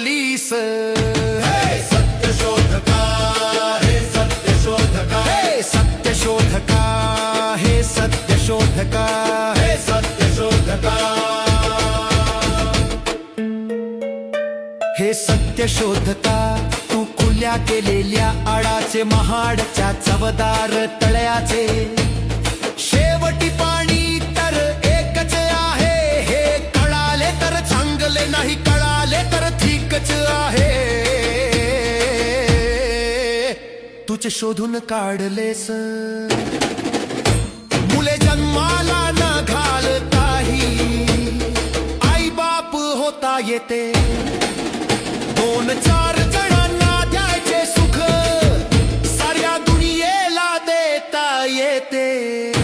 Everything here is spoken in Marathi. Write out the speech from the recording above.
पोलीस. सत्य शोधका हे सत्य हे हे हे हे तू खुल्या केलेल्या आडाचे महाडच्या चवदार तळ्याचे. शेवटी पाणी तर एकच आहे हे कळाले तर चांगले नाही ठीकच आहे. तुझे शोधून काढलेस मुले जन्माला न घालताही आई बाप होता येते. दोन चार जणांना द्यायचे सुख साऱ्या दुनियेला देता येते.